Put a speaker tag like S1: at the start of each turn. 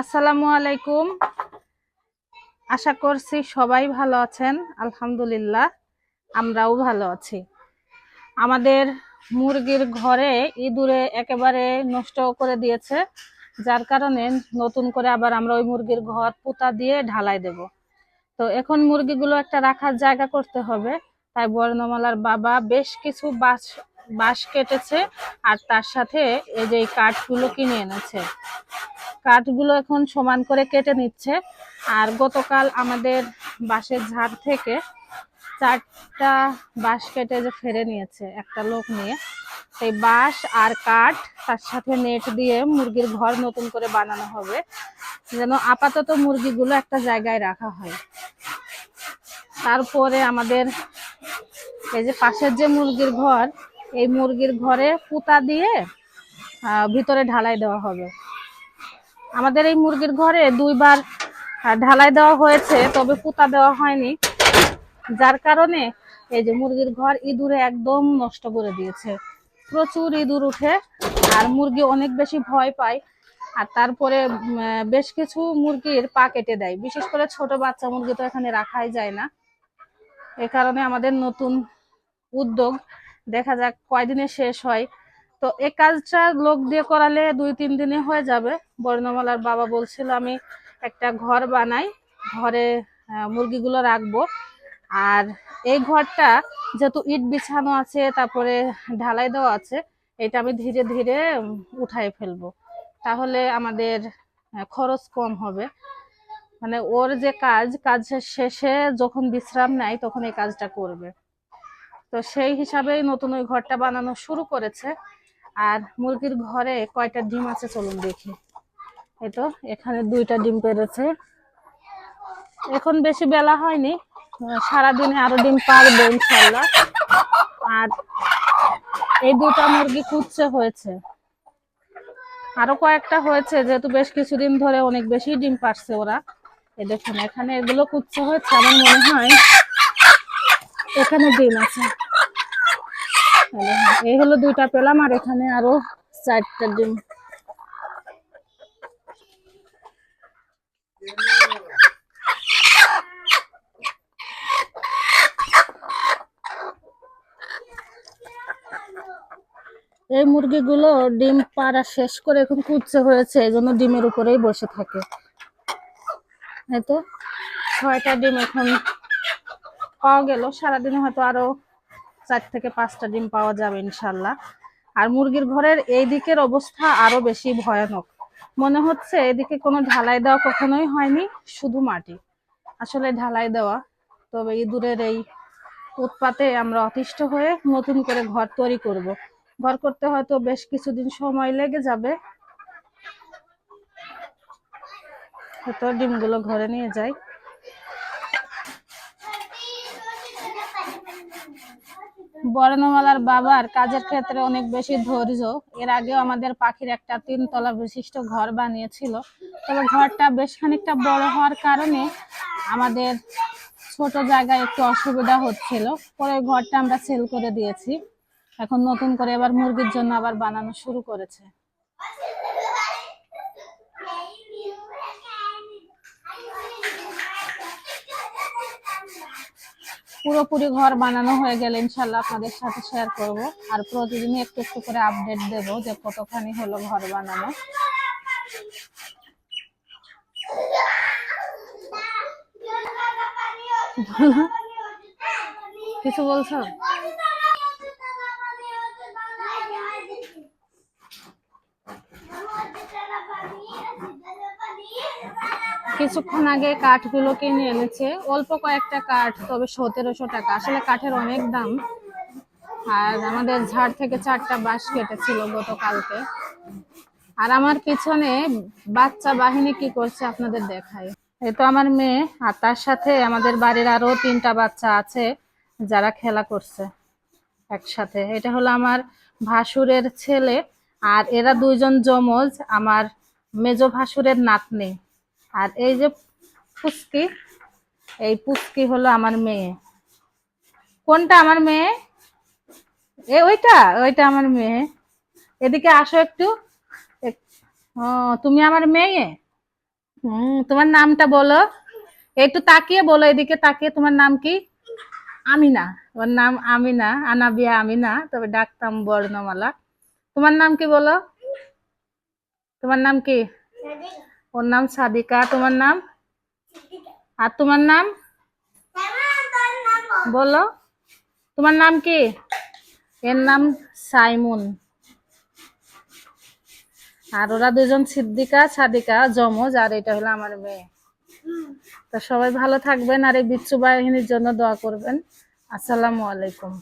S1: আসসালামু আলাইকুম। আশা করছি সবাই ভালো আছেন। আলহামদুলিল্লাহ, আমরাও ভালো আছি। আমাদের মুরগির ঘরে ইঁদুরে একেবারে নষ্ট করে দিয়েছে, যার কারণে নতুন করে আবার আমরা ওই মুরগির ঘর পুতা দিয়ে ঢালাই দেব। তো এখন মুরগিগুলো একটা রাখার জায়গা করতে হবে। তাই বর্ণমালার বাবা বেশ কিছু বাঁশ বাঁশ কেটেছে আর তার সাথে এই যে কাঠগুলো কিনে এনেছে। কাঠগুলো এখন সমান করে কেটে নিচ্ছে। আর গতকাল আমাদের বাঁশের ঝাড় থেকে চারটা বাঁশ কেটে যে ফেরে নিয়েছে একটা লোক নিয়ে, সেই বাঁশ আর কাঠ তার সাথে নেট দিয়ে মুরগির ঘর নতুন করে বানানো হবে, যেন আপাতত মুরগিগুলো একটা জায়গায় রাখা হয়। তারপরে আমাদের এই যে পাশের যে মুরগির ঘর এই মুরগির ঘরে পুতা দিয়ে ভিতরে ঢালাই দেওয়া হবে। আমাদের এই মুরগির ঘরে দুইবার ঢালাই দেওয়া হয়েছে, তবে পুতা দেওয়া হয়নি। যার কারণে এই যে মুরগির ঘর ইঁদুরে একদম নষ্ট করে দিয়েছে। প্রচুর ইঁদুর উঠে, আর মুরগি অনেক বেশি ভয় পায়। আর তারপরে বেশ কিছু মুরগির পা কেটে দেয়। বিশেষ করে ছোট বাচ্চা মুরগি তো এখানে রাখাই যায় না। এ কারণে আমাদের নতুন উদ্যোগ দেখা যাক কয়দিনে শেষ হয়। তো এই কাজটা লোক দিয়ে করালে দুই, তিন দিনে হয়ে যাবে। বর্ণমালার বাবা বলছিল, আমি একটা ঘর বানাই, ঘরে মুরগিগুলো রাখব। আর এই ঘরটা যেহেতু ইট বিছানো আছে, তারপরে ঢালাই দেওয়া আছে, এটা আমি ধীরে ধীরে উঠাই ফেলব। তাহলে আমাদের খরচ কম হবে। মানে ওর যে কাজ কাজের শেষে যখন বিশ্রাম নেয়, তখন এই কাজটা করবে। তো সেই হিসাবেই নতুন ওই ঘরটা বানানো শুরু করেছে। আর মুরগির ঘরে কয়টা ডিম আছে চলুন দেখি। এই তো, এখানে দুইটা ডিম পেরেছে। এখন বেশি বেলা হয়নি সারাদিনে আরও ডিম পারবে ইনশাল্লাহ আর এই দুটা মুরগি কুচ্ছে হয়েছে। আরও কয়েকটা হয়েছে, যেহেতু বেশ কিছুদিন ধরে অনেক বেশি ডিম পারছে ওরা। এ দেখুন, এখানে এগুলো কুচ্ছে হয়েছে, আমার মনে হয়। এখানে ডিম আছে। এই হলো দুইটা পেলাম আর এখানে আরও চারটা ডিম। এই মুরগিগুলো ডিম পাড়া শেষ করে এখন কুচ্ছে হয়েছে, এই জন্য ডিমের উপরেই বসে থাকে। এই তো, ছয়টা ডিম এখন পাওয়া গেল। সারাদিনে হয়তো আরও চার থেকে পাঁচটা ডিম পাওয়া যাবে ইনশাল্লাহ। আর মুরগির ঘরের এই দিকের অবস্থা আরও বেশি ভয়ানক। মনে হচ্ছে এদিকে কোনো ঢালাই দেওয়া কখনোই হয়নি, শুধু মাটি। আসলে ঢালাই দেওয়া। তবে ইঁদুরের এই উৎপাতে আমরা অতিষ্ঠ হয়ে নতুন করে ঘর তৈরি করব। ঘর করতে হয়তো বেশ কিছুদিন সময় লেগে যাবে। হয়তো ডিমগুলো ঘরে নিয়ে যাই। বর্ণমালার বাবার কাজের ক্ষেত্রে অনেক বেশি ধৈর্য। এর আগেও আমাদের পাখির একটা তিনতলা বিশিষ্ট ঘর বানিয়েছিল। তবে ঘরটা বেশ খানিকটা বড় হওয়ার কারণে আমাদের ছোট জায়গায় একটু অসুবিধা হচ্ছিল। পরে ঘরটা আমরা সেল করে দিয়েছি। এখন নতুন করে এবার মুরগির জন্য আবার বানানো শুরু করেছে। পুরোপুরি ঘর বানানো হয়ে গেলে ইনশাল্লাহ আপনাদের সাথে শেয়ার করব। আর প্রতিদিনই একটু একটু করে আপডেট দেব যে কতখানি হলো ঘর বানানো। কিছু বলছো? কিছুক্ষণ আগে কাঠগুলো কিনে এনেছে। অল্প কয়েকটা কাঠ, তবে সতেরোশো টাকা। আসলে কাঠের অনেক দাম। আর আমাদের ঝাড় থেকে চারটা বাঁশ কেটেছিল গতকালকে। আর আমার পিছনে বাচ্চা বাহিনী কি করছে আপনাদের দেখায় এই তো আমার মেয়ে, আর তার সাথে আমাদের বাড়ির আরও তিনটা বাচ্চা আছে, যারা খেলা করছে একসাথে। এটা হলো আমার ভাসুরের ছেলে, আর এরা দুইজন যমজ। আমার মেজ ভাসুরের নাতনি। আর এই যে পুস্কি এই পুস্কি হলো আমার মেয়ে। কোনটা আমার মেয়ে? এ, ওইটা ওইটা আমার মেয়ে। এদিকে আসো একটু। এক- তুমি আমার মেয়ে? হুম, তোমার নামটা বলো। একটু তাকিয়ে বলো, এদিকে তাকিয়ে। তোমার নাম কি? আমিনা। ওর নাম আমিনা, আনাবিয়া আমিনা, তবে ডাকতাম বর্ণমালা। তোমার নাম কি বলো? তোমার নাম কি? ওর নাম সাদিকা। তোমার নাম? আর তোমার নাম? বলো। তোমার নাম কি? এর নাম সাইমুন। আর ওরা দুজন সিদ্দিকা, সাদিকা জমজ আর এটা হলো আমার মেয়ে। তো সবাই ভালো থাকবেন আর এই বিচ্ছু বাহিনীর জন্য দোয়া করবেন। আসসালামু আলাইকুম।